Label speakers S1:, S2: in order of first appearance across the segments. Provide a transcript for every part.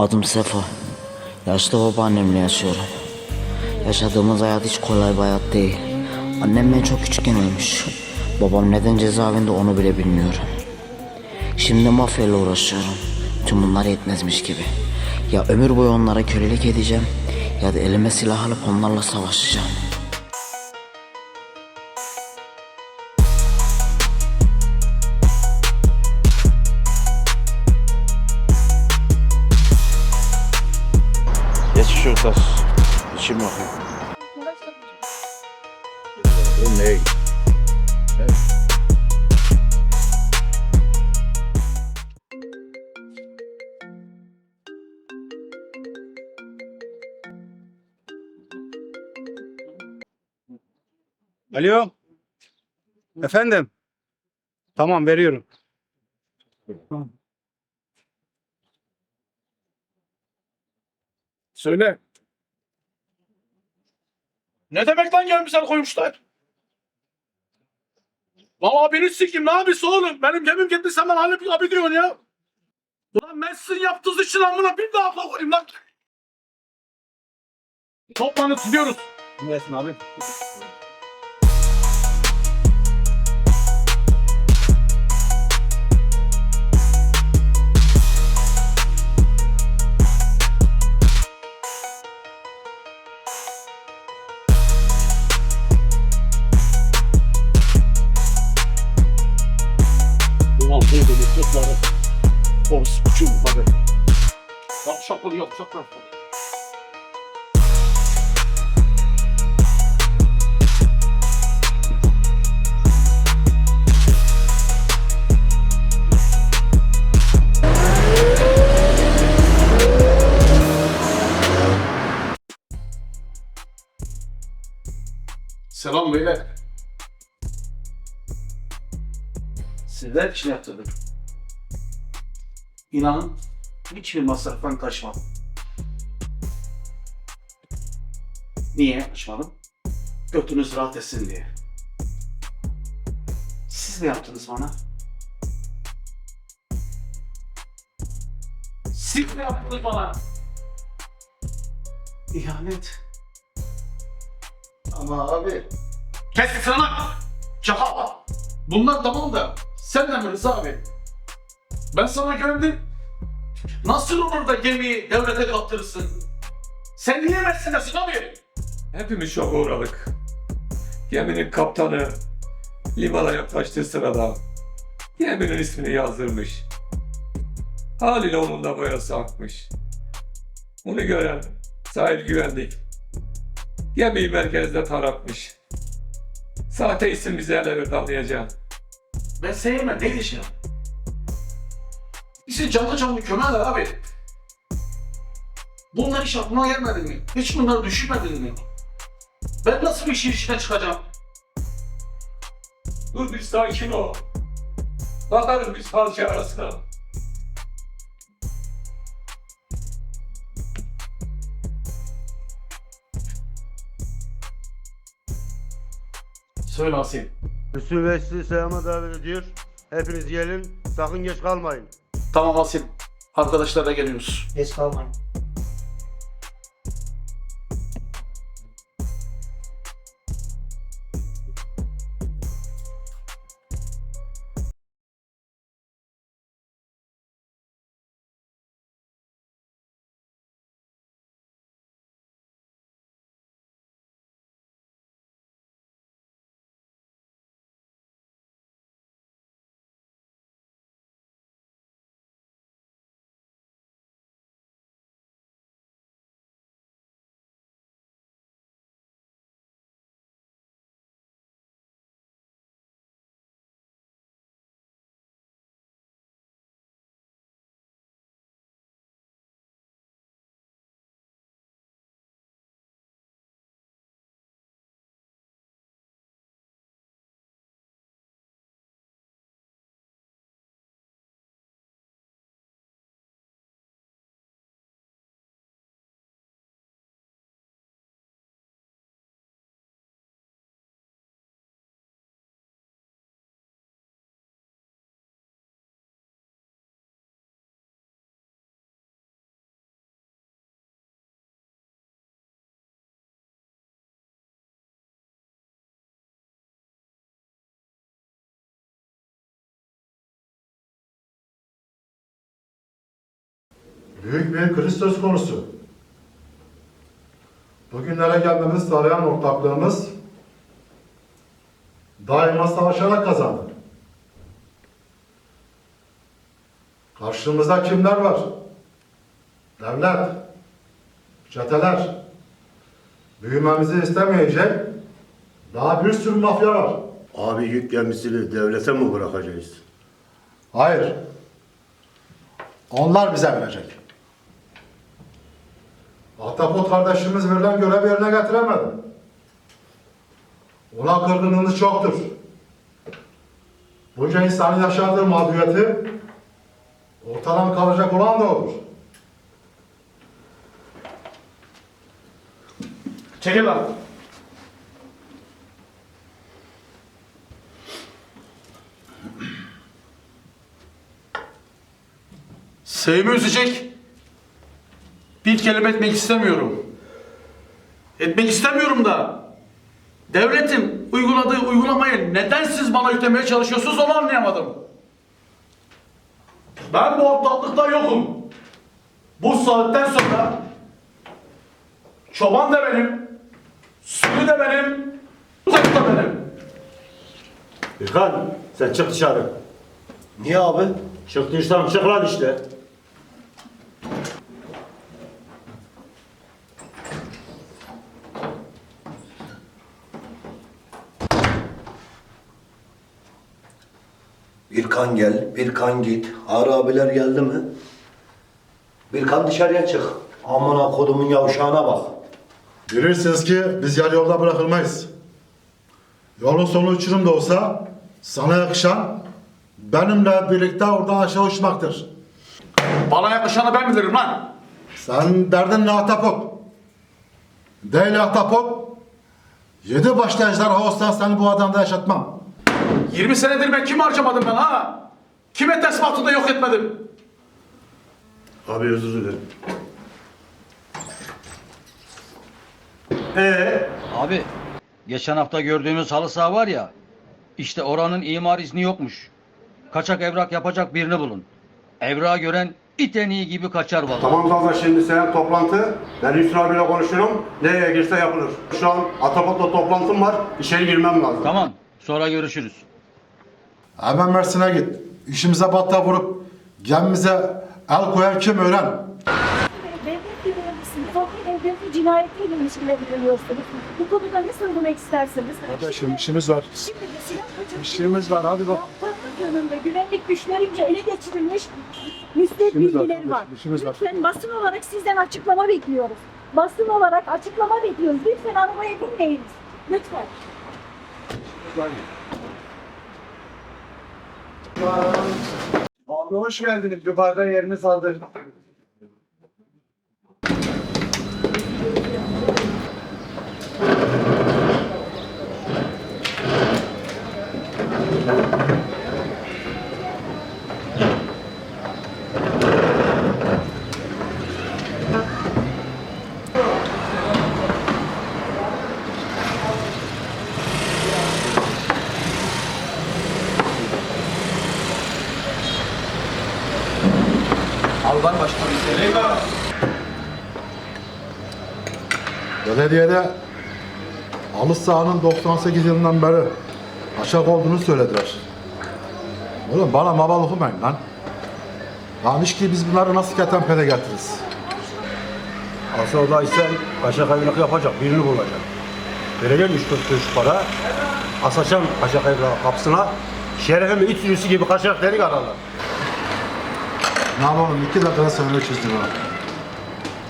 S1: Adım Sefa. Yaşlı babaannemle yaşıyorum. Yaşadığımız hayat hiç kolay bir hayat değil. Annem ben çok küçükken ölmüş. Babam neden cezaevinde onu bile bilmiyorum. Şimdi mafyayla uğraşıyorum. Tüm bunlar yetmezmiş gibi. Ya ömür boyu onlara kölelik edeceğim ya da elime silah alıp onlarla savaşacağım.
S2: Olsun. İçim bakayım. Bu ne?
S3: Alo. Efendim. Tamam veriyorum.
S2: Söyle.
S4: Ne demek lan gelmişler koymuşlar? Lan abini sikim ne abisi oğlum? Benim gemim gitti sen bana abi, abi diyorsun ya. Ulan ben sizin yaptığınız için amına bir daha abla koyayım lan. Toplanıp gidiyoruz.
S3: Nesin abi?
S4: Çocukları. O sıkıcı bunları. Lan şapkalı yapacaklar. Selam beyler. Sizler için yaptırdım. İnanın hiçbir masraftan kaçmadım. Niye kaçmadım? Götünüz rahat etsin diye. Siz ne yaptınız bana? Siz ne yaptınız bana? İhanet.
S2: Ama abi.
S4: Kes sesini lan! Çakal! Bunlar tamam da sen de abi? Ben sana güvendim. Nasıl olur da gemiyi devlete kaptırırsın? Sen niye mersindesin abi?
S5: Hepimiz şoka uğradık. Geminin kaptanı limana yaklaştığı sırada geminin ismini yazdırmış. Haliyle onun da boyası akmış. Bunu gören sahil güvenlik gemiyi merkezde taratmış. Sahte isim bize ele verdi anlayacağım.
S4: Ben sevmem ne diyeceğim? Bizi canlı canlı kömerler abi. Bunlar hiç aklıma gelmedi mi? Hiç bunları düşünmedin mi? Ben nasıl bir işin içine çıkacağım?
S5: Dur bir sakin ol. Bakarız biz falcı arasına.
S4: Söyle Asil.
S6: Hüsnü Bey sizi seyahama davet ediyor. Hepiniz gelin. Sakın geç kalmayın.
S4: Tamam Asil. Arkadaşlarla geliyoruz.
S1: Geç kalmayın.
S7: Büyük bir kriz söz konusu. Bugünlere gelmemizi sağlayan ortaklığımız daima savaşarak kazandı. Karşımızda kimler var? Devlet, çeteler, büyümemizi istemeyecek daha bir sürü mafya var.
S6: Abi yük gemisini devlete mi bırakacağız?
S7: Hayır. Onlar bize verecek. Ahtapot kardeşimiz verilen görevi yerine getiremedi. Ona kırgınlığınız çoktur. Bunca insanın yaşadığı mağduriyeti ortadan kalacak olan da olur.
S4: Çekil lan. Sevimi üzecek bir kelime etmek istemiyorum. Etmek istemiyorum da devletin uyguladığı uygulamayı neden siz bana yüklemeye çalışıyorsunuz onu anlayamadım. Ben bu ortaklıkta yokum. Bu saatten sonra çoban da benim, sürü de benim, uzak da benim.
S6: İlkan sen çık dışarı. Niye abi? Çık diyorsam çık lan işte.
S8: Kan gel, bir kan git. Ağrı abiler geldi mi? Bir kan dışarıya çık. Amına kodumun yavşağına bak.
S7: Bilirsiniz ki biz yarı yolda bırakılmayız. Yolun sonu uçurum da olsa sana yakışan benimle birlikte oradan aşağı uçmaktır.
S4: Bana yakışanı ben bilirim lan.
S7: Sen derdin ne ahtapot? Değil ahtapot. Yedi başlı ejderha olsan seni bu adamda yaşatmam.
S4: 20 senedir ben kim harcamadım ben ha? Kime teslimatı da yok etmedim?
S6: Abi özür dilerim. Ee,
S9: Abi, geçen hafta gördüğümüz halı saha var ya, işte oranın imar izni yokmuş. Kaçak evrak yapacak birini bulun. Evrağı gören it en iyi gibi kaçar vallahi.
S6: tamam Zaza şimdi senin toplantı. Ben Hüsnü abiyle konuşuyorum. Nereye girse yapılır. Şu an Atapot'la toplantım var. İçeri girmem lazım.
S9: Tamam, sonra görüşürüz.
S7: Hemen Mersin'e git. İşimize batta vurup gemimize el koyan kim öğren.
S10: Devlet görevlisiniz. O devlet cinayetiyle ilişkilendiriyorsunuz. Bu konuda ne söylemek istersiniz?
S7: Kardeşim işimiz var.
S10: Şimdi de silah kaçırmak
S7: İşimiz var hadi bak.
S10: Yönünde güvenlik güçlerince ele geçirilmiş müsbet
S7: İşimiz var
S10: bilgileri var.
S7: işimiz var.
S10: Lütfen basın olarak sizden açıklama bekliyoruz. Basın olarak açıklama bekliyoruz. Lütfen arabaya binmeyiniz. Lütfen.
S11: Abi hoş geldiniz. Yukarıda yeriniz hazır.
S7: Belediyede halı sahanın 98 yılından beri açık olduğunu söylediler. Oğlum bana mabal okumayın lan. Yanlış ki biz bunları nasıl ketenpede getiririz?
S6: Asıl isen kaçak evrak yapacak birini bulacak. Vereceğim 3 4 kuruş para. Kaçak evrak kapısına. Şerefimi iç sürüsü gibi kaçak delik ararlar.
S7: Ne yapalım iki dakikada senaryo çizdim ha.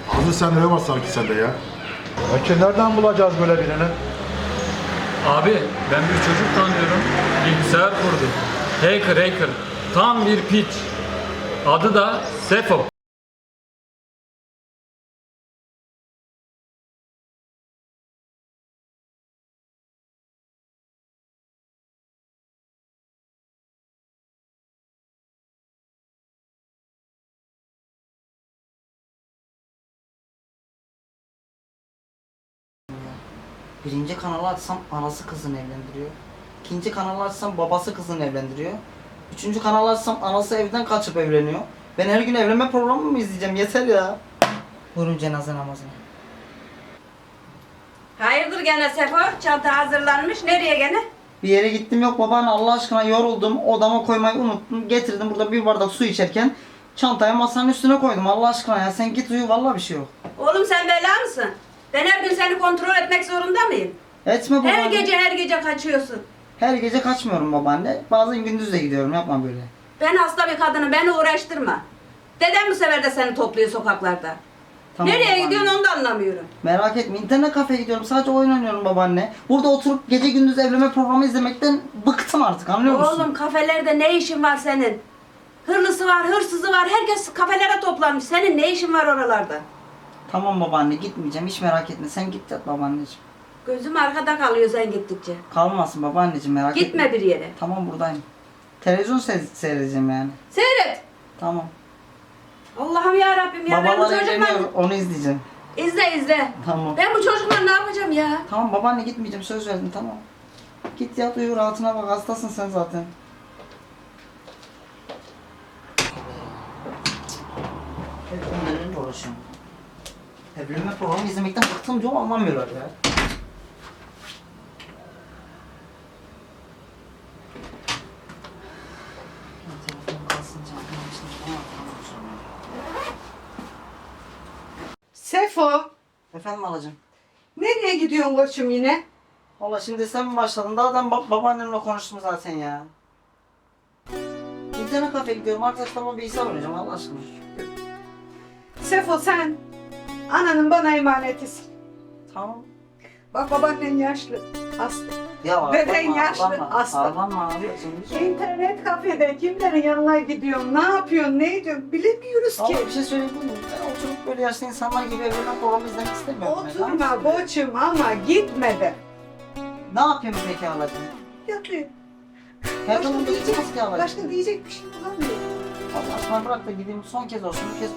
S7: Hazır senaryo var sanki sende ya. Peki nereden bulacağız böyle birini?
S5: Abi ben bir çocuk tanıyorum. Bilgisayar kurdu. Hacker hacker. Tam bir piç. Adı da Sefo.
S2: Birinci kanalı açsam anası kızını evlendiriyor. İkinci kanalı açsam babası kızını evlendiriyor. Üçüncü kanalı açsam anası evden kaçıp evleniyor. Ben her gün evlenme programı mı izleyeceğim? Yeter ya. Buyurun cenaze namazına.
S12: Hayırdır gene Sefo? Çanta hazırlanmış. Nereye gene?
S2: Bir yere gittim yok babaanne Allah aşkına yoruldum. Odama koymayı unuttum. Getirdim burada bir bardak su içerken çantayı masanın üstüne koydum Allah aşkına ya. Sen git uyu vallahi bir şey yok.
S12: Oğlum sen bela mısın? Ben her gün seni kontrol etmek zorunda mıyım?
S2: Etme babaanne.
S12: Her gece her gece kaçıyorsun.
S2: Her gece kaçmıyorum babaanne. Bazen gündüz de gidiyorum yapma böyle.
S12: Ben hasta bir kadını beni uğraştırma. Dedem bu sefer de seni topluyor sokaklarda.
S2: Tamam
S12: Nereye
S2: babaanne.
S12: gidiyorsun onu da anlamıyorum.
S2: Merak etme internet kafeye gidiyorum sadece oyun oynuyorum babaanne. Burada oturup gece gündüz evlenme programı izlemekten bıktım artık anlıyor musun?
S12: Oğlum kafelerde ne işin var senin? Hırlısı var, hırsızı var. Herkes kafelere toplanmış. Senin ne işin var oralarda?
S2: Tamam babaanne gitmeyeceğim hiç merak etme sen git yat babaanneciğim.
S12: Gözüm arkada kalıyor sen gittikçe.
S2: Kalmasın babaanneciğim merak etme.
S12: Gitme bir yere.
S2: Tamam buradayım. Televizyon se- seyredeceğim yani.
S12: Seyret.
S2: Tamam.
S12: Allah'ım ya Rabbim ya. ben bu
S2: Babalar
S12: çocukla...
S2: evleniyor onu izleyeceğim.
S12: İzle izle.
S2: Tamam.
S12: Ben bu çocukla ne yapacağım ya?
S2: Tamam babaanne gitmeyeceğim söz verdim tamam. Git yat uyu rahatına bak hastasın sen zaten. Hep onlarla uğraşıyorum. Evlenme programı izlemekten bıktım diyorum anlamıyorlar ya. Ya.
S13: Sefo,
S2: Efendim alacağım.
S13: nereye gidiyorsun koçum yine?
S2: Valla şimdi sen mi başladın? Daha ben ba- babaannemle konuştum zaten ya. İnternet kafeye gidiyorum. Arkadaşlarıma bilgisayar oynayacağım Allah aşkına.
S13: Sefo sen ananın bana emanetisin.
S2: Tamam.
S13: Bak babaannen yaşlı, hasta.
S2: Ya
S13: Deden yaşlı, hasta.
S2: Ağlama abi. Şimdi
S13: İnternet kafede kimlerin yanına gidiyorsun, ne yapıyorsun, ne ediyorsun bilemiyoruz
S2: Ama
S13: ki.
S2: bir şey söyleyeyim mi? Ben oturup böyle yaşlı insanlar gibi evlenme programı izlemek istemiyorum.
S13: Oturma koçum ama gitme de.
S2: Ne yapayım peki alacağım?
S13: Yatıyor.
S2: Her zaman
S13: diyecek, başka diyecek bir şey bulamıyor.
S2: Allah aşkına bırak da gideyim son kez olsun. Bir kez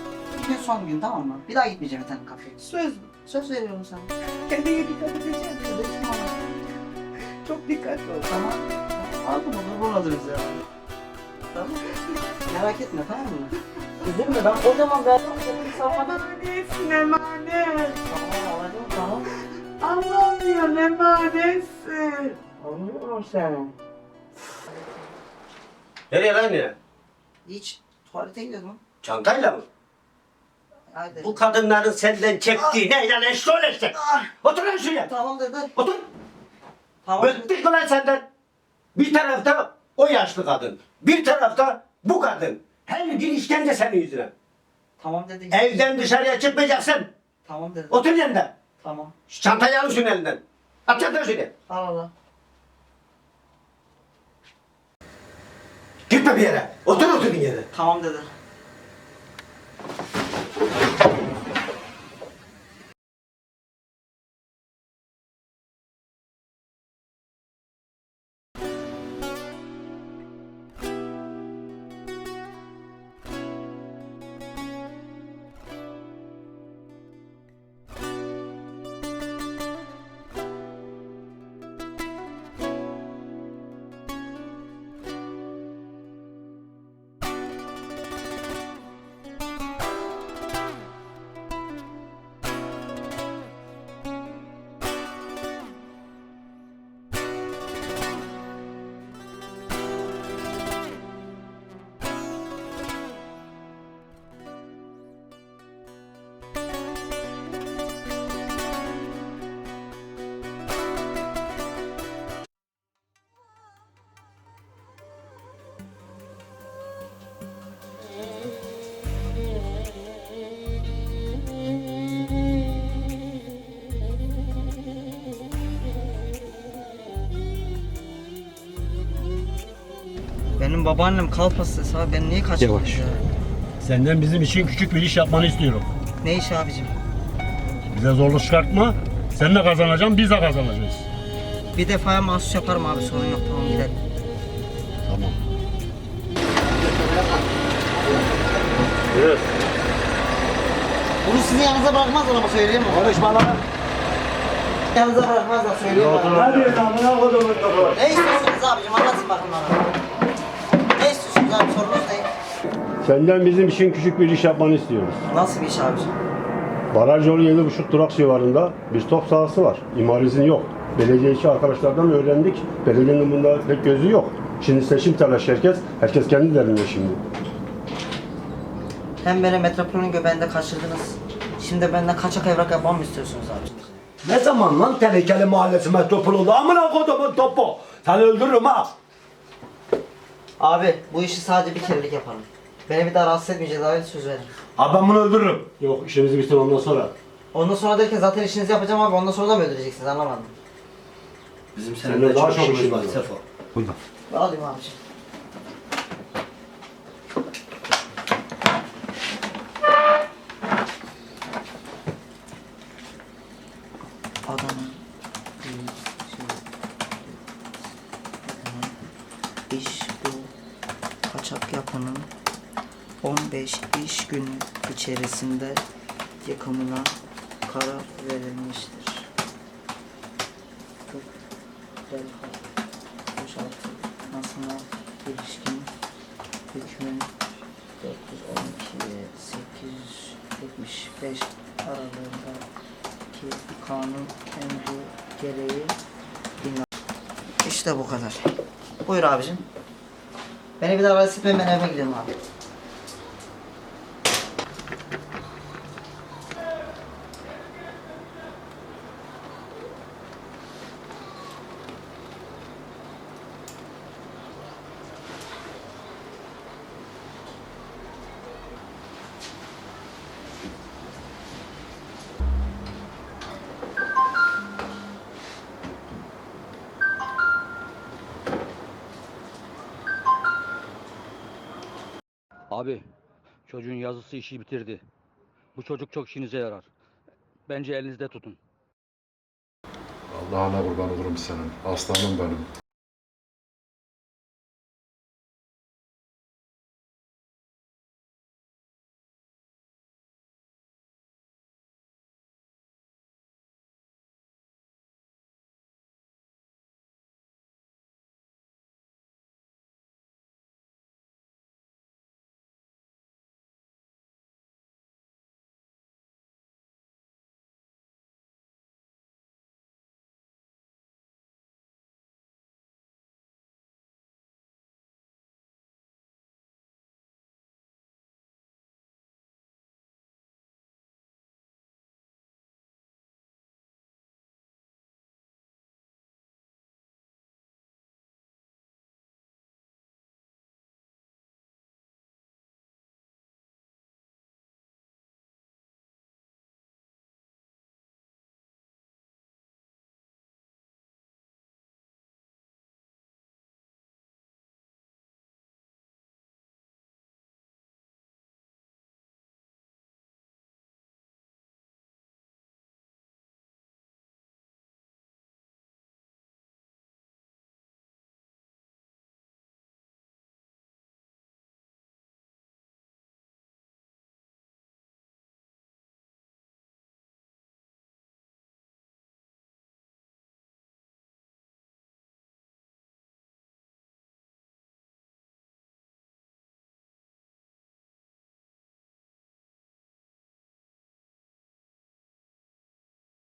S2: bir gün son gün tamam mı? Bir daha gitmeyeceğim internet kafeye.
S13: Söz mü?
S2: Söz veriyorum sana.
S13: Kendine dikkat
S2: ama.
S13: Çok dikkatli ol.
S2: Tamam. Aldım onu buradayız ya. Tamam. Merak etme tamam mı? Üzülme ben kocaman bir adam seni savmadım.
S13: Emanetsin emanet.
S2: Tamam alacağım tamam.
S13: Anlamıyorsun emanetsin.
S2: Anlıyorum seni.
S8: Nereye lan yine?
S2: Hiç tuvalete gidiyordum.
S8: Çantayla mı?
S2: Haydi.
S8: Bu kadınların senden çektiği ne lan eşrol eşek? Otur lan şuraya.
S2: Tamam dedi.
S8: Otur.
S2: Tamam.
S8: Bıktık lan senden? Bir tarafta o yaşlı kadın. Bir tarafta bu kadın. Her gün işkence senin yüzüne.
S2: Tamam dedi.
S8: Evden dışarıya çıkmayacaksın.
S2: Tamam dedi.
S8: Otur yanında.
S2: Tamam.
S8: Şu çantayı al şunun elinden. At çantayı şuraya.
S2: Al Allah.
S8: Gitme bir yere. Otur oturduğun yere.
S2: Tamam dedi. Thank you. Babaannem kalp hastası abi ben niye kaçırdım
S6: Yavaş.
S2: ya?
S6: Senden bizim için küçük bir iş yapmanı istiyorum.
S2: Ne iş abicim?
S6: Bize zorluk çıkartma. Sen de kazanacaksın, biz de kazanacağız.
S2: Bir defaya mahsus yaparım abi sorun yok tamam gidelim.
S6: Tamam. Evet.
S2: Bunu sizi yanınıza bırakmazlar ama söyleyeyim mi?
S8: Konuşma lan.
S2: Yanınıza bırakmazlar söyleyeyim mi?
S8: Hadi amına kodumun topu.
S2: Ne istiyorsunuz abicim anlatın bakın bana. Abi sorunuz ne?
S6: Senden bizim için küçük bir iş yapmanı istiyoruz.
S2: Nasıl bir iş abicim?
S6: Baraj yolu 7,5 durak civarında bir top sahası var. İmar izni yok. Belediye içi arkadaşlardan öğrendik. Belediyenin bunda pek gözü yok. Şimdi seçim telaşı herkes. Herkes kendi derdinde şimdi.
S2: Hem beni metropolün göbeğinde kaçırdınız. Şimdi benden kaçak evrak yapmamı mı istiyorsunuz abicim?
S8: Ne zaman lan Tenekeli Mahallesi metropol oldu? Amına kodumun topu. Seni öldürürüm ha.
S2: Abi bu işi sadece bir kerelik yapalım. Beni bir daha rahatsız etmeyeceğiz abi söz verin.
S8: Abi ben bunu öldürürüm.
S6: Yok işimizi bitir ondan sonra.
S2: Ondan sonra derken zaten işinizi yapacağım abi ondan sonra da mı öldüreceksiniz anlamadım.
S8: Bizim
S6: Seninle daha
S8: çok işimiz var. Sefo.
S2: Alayım abicim. Adana. İş kaçak yapının 15 iş günü içerisinde yıkımına karar verilmiştir. Delha, boşaltı, nasına ilişkin hükmün 412 875 aralığındaki kanun emri gereği bina. İşte bu kadar. Buyur abicim. Beni bir daha rahatsız etmeyin ben eve gidiyorum.
S9: Abi çocuğun yazısı işi bitirdi. Bu çocuk çok işinize yarar. Bence elinizde tutun.
S7: Allah'ına kurban olurum senin. Aslanım benim.